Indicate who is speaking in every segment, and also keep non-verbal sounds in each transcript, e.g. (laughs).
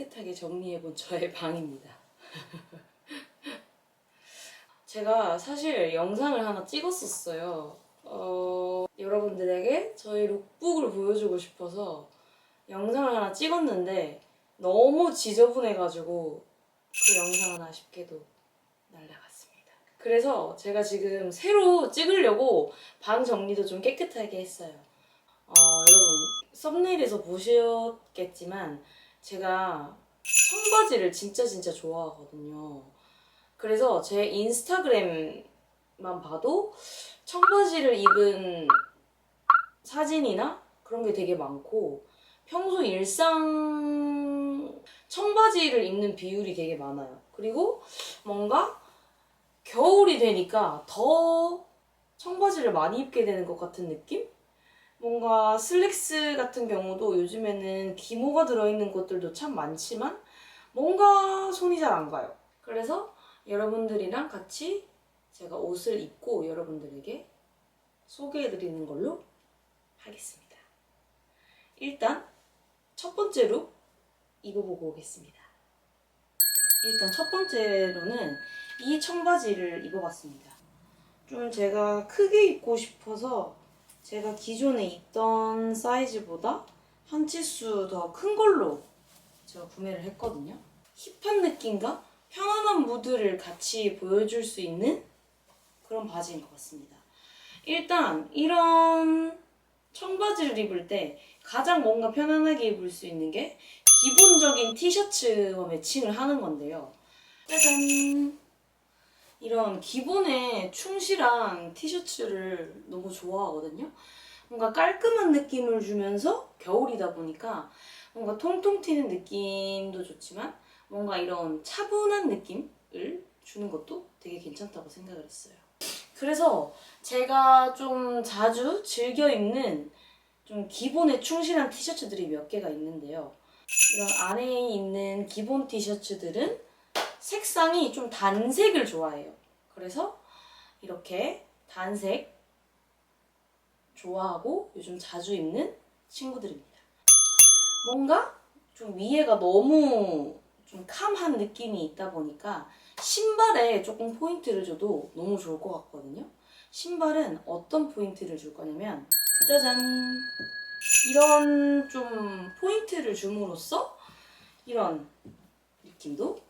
Speaker 1: 깨끗하게 정리해본 저의 (laughs) 방입니다. (laughs) 제가 사실 영상을 하나 찍었었어요. 어, 여러분들에게 저희 룩북을 보여주고 싶어서 영상을 하나 찍었는데 너무 지저분해가지고 그 영상은 아쉽게도 날라갔습니다. 그래서 제가 지금 새로 찍으려고 방 정리도 좀 깨끗하게 했어요. 어, 여러분 썸네일에서 보셨겠지만 제가 청바지를 진짜 진짜 좋아하거든요. 그래서 제 인스타그램만 봐도 청바지를 입은 사진이나 그런 게 되게 많고 평소 일상 청바지를 입는 비율이 되게 많아요. 그리고 뭔가 겨울이 되니까 더 청바지를 많이 입게 되는 것 같은 느낌? 뭔가 슬랙스 같은 경우도 요즘에는 기모가 들어있는 것들도 참 많지만 뭔가 손이 잘 안 가요. 그래서 여러분들이랑 같이 제가 옷을 입고 여러분들에게 소개해드리는 걸로 하겠습니다. 일단 첫 번째로 입어보고 오겠습니다. 일단 첫 번째로는 이 청바지를 입어봤습니다. 좀 제가 크게 입고 싶어서 제가 기존에 입던 사이즈보다 한 치수 더 큰 걸로 제가 구매를 했거든요. 힙한 느낌과 편안한 무드를 같이 보여줄 수 있는 그런 바지인 것 같습니다. 일단 이런 청바지를 입을 때 가장 뭔가 편안하게 입을 수 있는 게 기본적인 티셔츠와 매칭을 하는 건데요. 짜잔! 이런 기본에 충실한 티셔츠를 너무 좋아하거든요. 뭔가 깔끔한 느낌을 주면서 겨울이다 보니까 뭔가 통통 튀는 느낌도 좋지만 뭔가 이런 차분한 느낌을 주는 것도 되게 괜찮다고 생각을 했어요. 그래서 제가 좀 자주 즐겨 입는 좀 기본에 충실한 티셔츠들이 몇 개가 있는데요. 이런 안에 있는 기본 티셔츠들은 색상이 좀 단색을 좋아해요. 그래서 이렇게 단색 좋아하고 요즘 자주 입는 친구들입니다. 뭔가 좀 위에가 너무 좀 캄한 느낌이 있다 보니까 신발에 조금 포인트를 줘도 너무 좋을 것 같거든요. 신발은 어떤 포인트를 줄 거냐면 짜잔 이런 좀 포인트를 줌으로써 이런 느낌도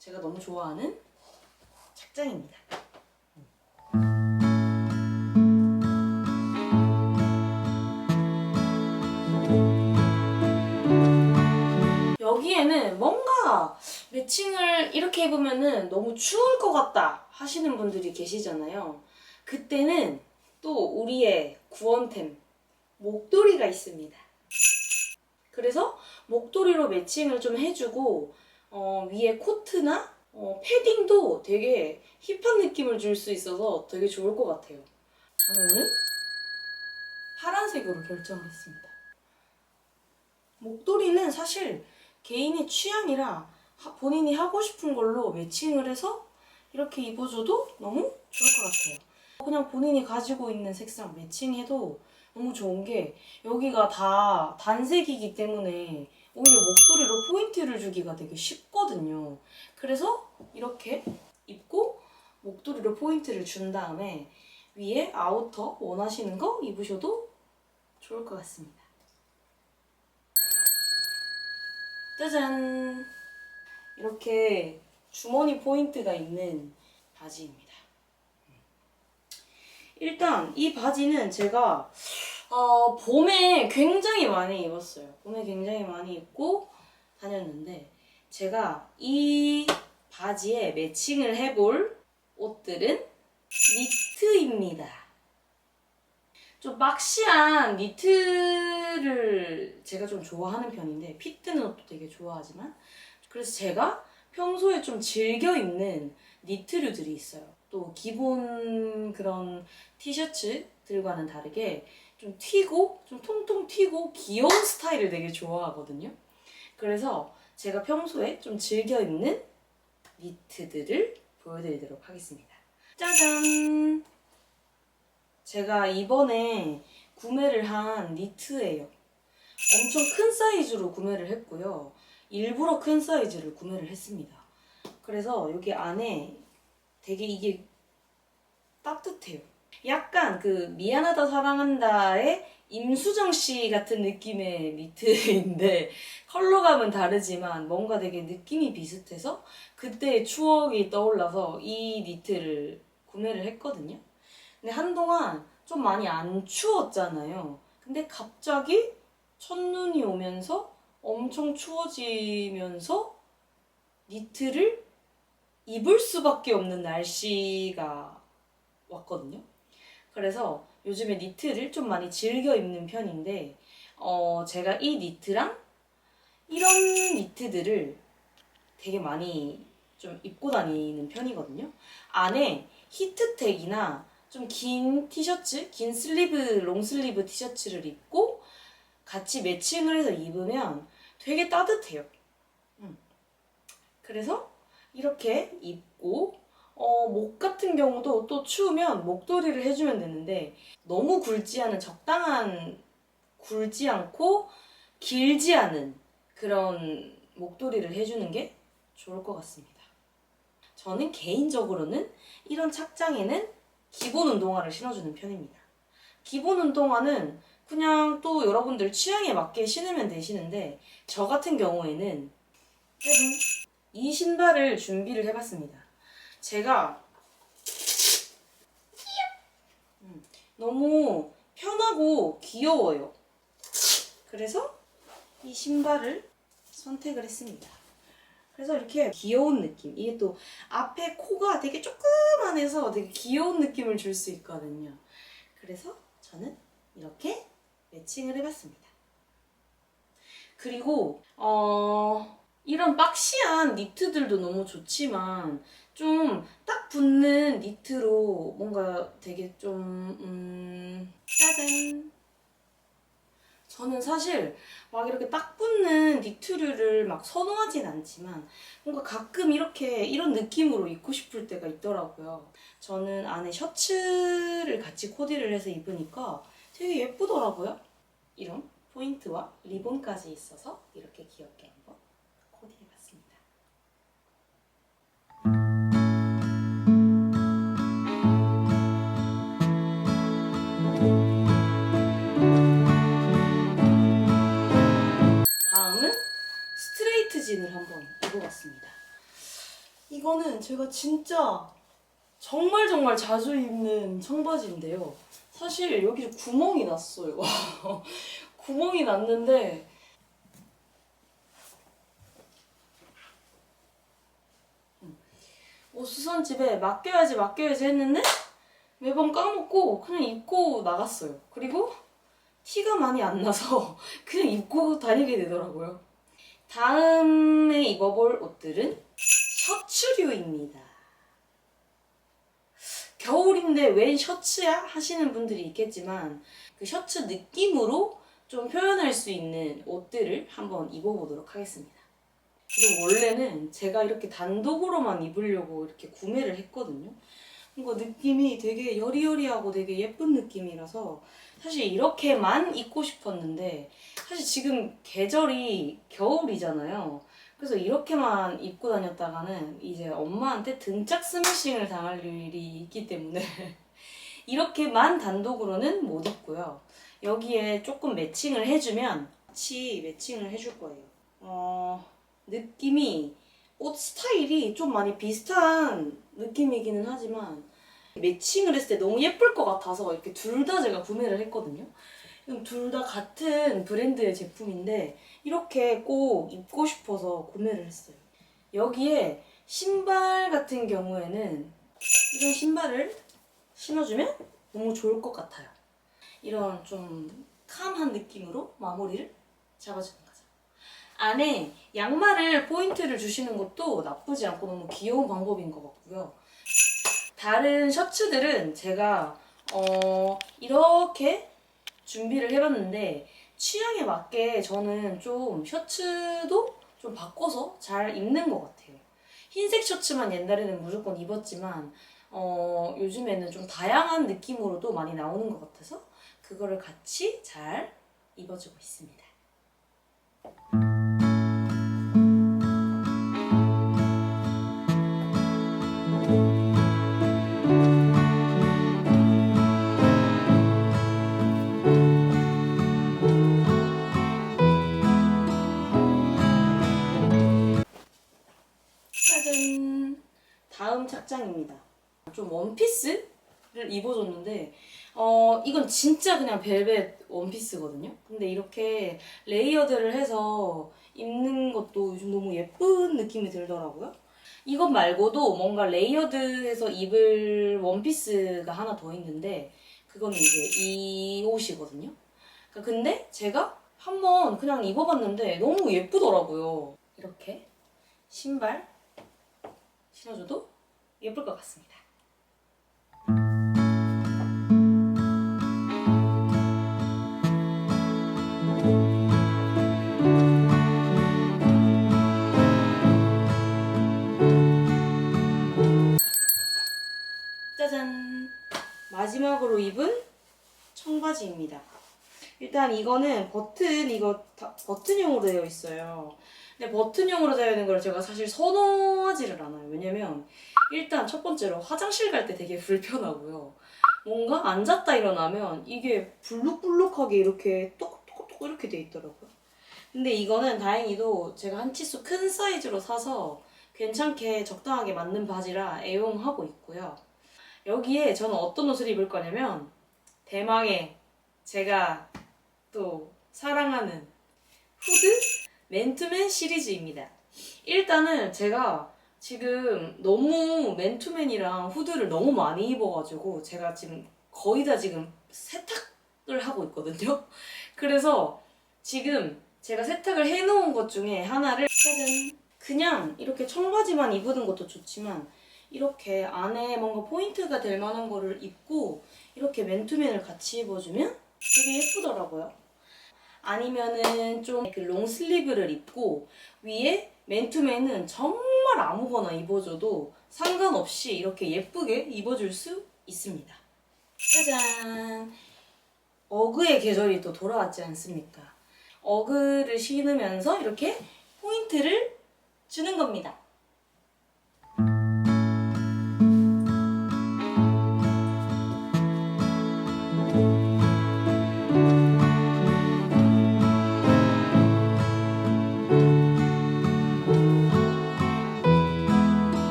Speaker 1: 제가 너무 좋아하는 착장입니다. 여기에는 뭔가 매칭을 이렇게 입으면은 너무 추울 것 같다 하시는 분들이 계시잖아요. 그때는 또 우리의 구원템 목도리가 있습니다. 그래서 목도리로 매칭을 좀 해주고 어, 위에 코트나 어, 패딩도 되게 힙한 느낌을 줄 수 있어서 되게 좋을 것 같아요. 저는 오늘 파란색으로 결정을 했습니다. 목도리는 사실 개인의 취향이라 하- 본인이 하고 싶은 걸로 매칭을 해서 이렇게 입어줘도 너무 좋을 것 같아요. 그냥 본인이 가지고 있는 색상 매칭해도 너무 좋은 게 여기가 다 단색이기 때문에 오히려 목도리로 포인트를 주기가 되게 쉽거든요. 그래서 이렇게 입고 목도리로 포인트를 준 다음에 위에 아우터 원하시는 거 입으셔도 좋을 것 같습니다. 짜잔! 이렇게 주머니 포인트가 있는 바지입니다. 일단 이 바지는 제가 어, 봄에 굉장히 많이 입었어요. 봄에 굉장히 많이 입고 다녔는데 제가 이 바지에 매칭을 해볼 옷들은 니트입니다. 좀 막시한 니트를 제가 좀 좋아하는 편인데 핏 드는 옷도 되게 좋아하지만 그래서 제가 평소에 좀 즐겨 입는 니트류들이 있어요. 또 기본 그런 티셔츠들과는 다르게 좀 튀고 좀 통통 튀고 귀여운 스타일을 되게 좋아하거든요. 그래서 제가 평소에 좀 즐겨 입는 니트들을 보여드리도록 하겠습니다. 짜잔! 제가 이번에 구매를 한 니트예요. 엄청 큰 사이즈로 구매를 했고요. 일부러 큰 사이즈를 구매를 했습니다. 그래서 여기 안에 되게 이게 따뜻해요. 약간 그 미안하다 사랑한다의 임수정 씨 같은 느낌의 니트인데 컬러감은 다르지만 뭔가 되게 느낌이 비슷해서 그때의 추억이 떠올라서 이 니트를 구매를 했거든요. 근데 한동안 좀 많이 안 추웠잖아요. 근데 갑자기 첫눈이 오면서 엄청 추워지면서 니트를 입을 수밖에 없는 날씨가 왔거든요. 그래서 요즘에 니트를 좀 많이 즐겨 입는 편인데, 어, 제가 이 니트랑 이런 니트들을 되게 많이 좀 입고 다니는 편이거든요. 안에 히트텍이나 좀 긴 티셔츠, 긴 슬리브, 롱슬리브 티셔츠를 입고 같이 매칭을 해서 입으면 되게 따뜻해요. 음. 그래서 이렇게 입고 어, 목 같은 경우도 또 추우면 목도리를 해주면 되는데 너무 굵지 않은 적당한 굵지 않고 길지 않은 그런 목도리를 해주는 게 좋을 것 같습니다. 저는 개인적으로는 이런 착장에는 기본 운동화를 신어주는 편입니다. 기본 운동화는 그냥 또 여러분들 취향에 맞게 신으면 되시는데 저 같은 경우에는! 이 신발을 준비를 해봤습니다. 제가 음, 너무 편하고 귀여워요. 그래서 이 신발을 선택을 했습니다. 그래서 이렇게 귀여운 느낌. 이게 또 앞에 코가 되게 조그만해서 되게 귀여운 느낌을 줄 수 있거든요. 그래서 저는 이렇게 매칭을 해봤습니다. 그리고 어 이런 박시한 니트들도 너무 좋지만 좀 딱 붙는 니트로 뭔가 되게 좀 음, 짜잔 저는 사실 막 이렇게 딱 붙는 니트류를 막 선호하진 않지만 뭔가 가끔 이렇게 이런 느낌으로 입고 싶을 때가 있더라고요. 저는 안에 셔츠를 같이 코디를 해서 입으니까 되게 예쁘더라고요. 이런 포인트와 리본까지 있어서 이렇게 귀엽게 레이트 진을 한번 입어봤습니다. 이거는 제가 진짜 정말 정말 자주 입는 청바지인데요. 사실 여기 구멍이 났어요. (laughs) 구멍이 났는데 음. 뭐 수선집에 맡겨야지 맡겨야지 했는데 매번 까먹고 그냥 입고 나갔어요. 그리고 티가 많이 안 나서 (laughs) 그냥 입고 다니게 되더라고요. 다음에 입어볼 옷들은 셔츠류입니다. 겨울인데 웬 셔츠야? 하시는 분들이 있겠지만 그 셔츠 느낌으로 좀 표현할 수 있는 옷들을 한번 입어보도록 하겠습니다. 그리고 원래는 제가 이렇게 단독으로만 입으려고 이렇게 구매를 했거든요. 뭔가 느낌이 되게 여리여리하고 되게 예쁜 느낌이라서 사실 이렇게만 입고 싶었는데 사실 지금 계절이 겨울이잖아요. 그래서 이렇게만 입고 다녔다가는 이제 엄마한테 등짝 스매싱을 당할 일이 있기 때문에 (laughs) 이렇게만 단독으로는 못 입고요. 여기에 조금 매칭을 해주면 같이 매칭을 해줄 거예요. 어, 느낌이 옷 스타일이 좀 많이 비슷한 느낌이기는 하지만 매칭을 했을 때 너무 예쁠 것 같아서 이렇게 둘 다 제가 구매를 했거든요. 둘 다 같은 브랜드의 제품인데 이렇게 꼭 입고 싶어서 구매를 했어요. 여기에 신발 같은 경우에는 이런 신발을 신어주면 너무 좋을 것 같아요. 이런 좀 캄한 느낌으로 마무리를 잡아주는 거죠. 안에 양말을 포인트를 주시는 것도 나쁘지 않고 너무 귀여운 방법인 것 같고요. 다른 셔츠들은 제가 어, 이렇게 준비를 해봤는데 취향에 맞게 저는 좀 셔츠도 좀 바꿔서 잘 입는 것 같아요. 흰색 셔츠만 옛날에는 무조건 입었지만 어, 요즘에는 좀 다양한 느낌으로도 많이 나오는 것 같아서 그거를 같이 잘 입어주고 있습니다. 착장입니다. 좀 원피스를 입어줬는데, 어, 이건 진짜 그냥 벨벳 원피스거든요? 근데 이렇게 레이어드를 해서 입는 것도 요즘 너무 예쁜 느낌이 들더라고요. 이것 말고도 뭔가 레이어드해서 입을 원피스가 하나 더 있는데, 그거는 이제 이 옷이거든요? 그러니까 근데 제가 한번 그냥 입어봤는데 너무 예쁘더라고요. 이렇게 신발 신어줘도 예쁠 것 같습니다. 짜잔! 마지막으로 입은 청바지입니다. 일단 이거는 버튼 이거 다 버튼형으로 되어 있어요. 근데 버튼형으로 되어 있는 걸 제가 사실 선호하지를 않아요. 왜냐면 일단 첫 번째로 화장실 갈 때 되게 불편하고요. 뭔가 앉았다 일어나면 이게 불룩불룩하게 이렇게 똑똑똑 이렇게 돼 있더라고요. 근데 이거는 다행히도 제가 한 치수 큰 사이즈로 사서 괜찮게 적당하게 맞는 바지라 애용하고 있고요. 여기에 저는 어떤 옷을 입을 거냐면 대망의 제가 또 사랑하는 후드 맨투맨 시리즈입니다. 일단은 제가 지금 너무 맨투맨이랑 후드를 너무 많이 입어가지고 제가 지금 거의 다 지금 세탁을 하고 있거든요. (laughs) 그래서 지금 제가 세탁을 해놓은 것 중에 하나를 짜잔 그냥 이렇게 청바지만 입는 것도 좋지만 이렇게 안에 뭔가 포인트가 될 만한 거를 입고 이렇게 맨투맨을 같이 입어주면 되게 예쁘더라고요. 아니면은 좀 그 롱슬리브를 입고 위에 맨투맨은 정말 아무거나 입어줘도 상관없이 이렇게 예쁘게 입어줄 수 있습니다. 짜잔! 어그의 계절이 또 돌아왔지 않습니까? 어그를 신으면서 이렇게 포인트를 주는 겁니다.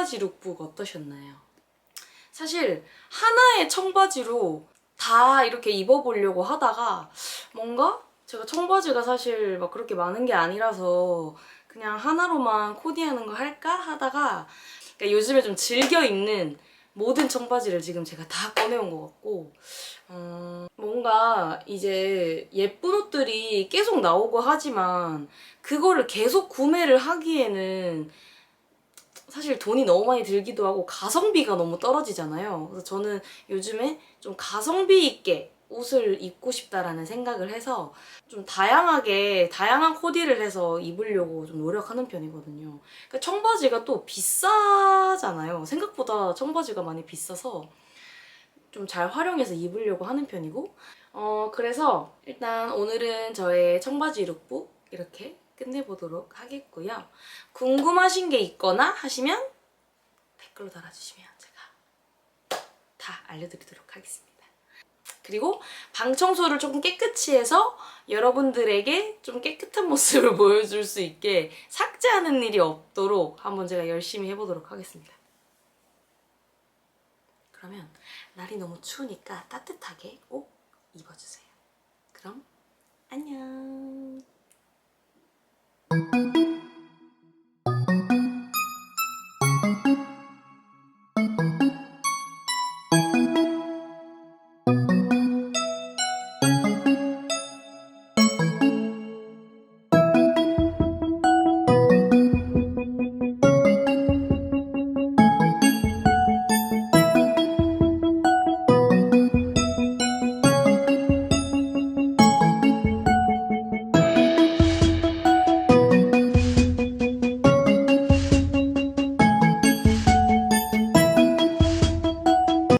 Speaker 1: 청바지 룩북 어떠셨나요? 사실 하나의 청바지로 다 이렇게 입어보려고 하다가 뭔가 제가 청바지가 사실 막 그렇게 많은 게 아니라서 그냥 하나로만 코디하는 거 할까 하다가 그러니까 요즘에 좀 즐겨 입는 모든 청바지를 지금 제가 다 꺼내온 것 같고 어, 뭔가 이제 예쁜 옷들이 계속 나오고 하지만 그거를 계속 구매를 하기에는 사실 돈이 너무 많이 들기도 하고 가성비가 너무 떨어지잖아요. 그래서 저는 요즘에 좀 가성비 있게 옷을 입고 싶다라는 생각을 해서 좀 다양하게 다양한 코디를 해서 입으려고 좀 노력하는 편이거든요. 그러니까 청바지가 또 비싸잖아요. 생각보다 청바지가 많이 비싸서 좀 잘 활용해서 입으려고 하는 편이고 어 그래서 일단 오늘은 저의 청바지 룩북 이렇게 끝내보도록 하겠고요. 궁금하신 게 있거나 하시면 댓글로 달아주시면 제가 다 알려드리도록 하겠습니다. 그리고 방 청소를 조금 깨끗이 해서 여러분들에게 좀 깨끗한 모습을 (laughs) 보여줄 수 있게 삭제하는 일이 없도록 한번 제가 열심히 해보도록 하겠습니다. 그러면 날이 너무 추우니까 따뜻하게 꼭 입어주세요. 그럼 안녕. Thank you.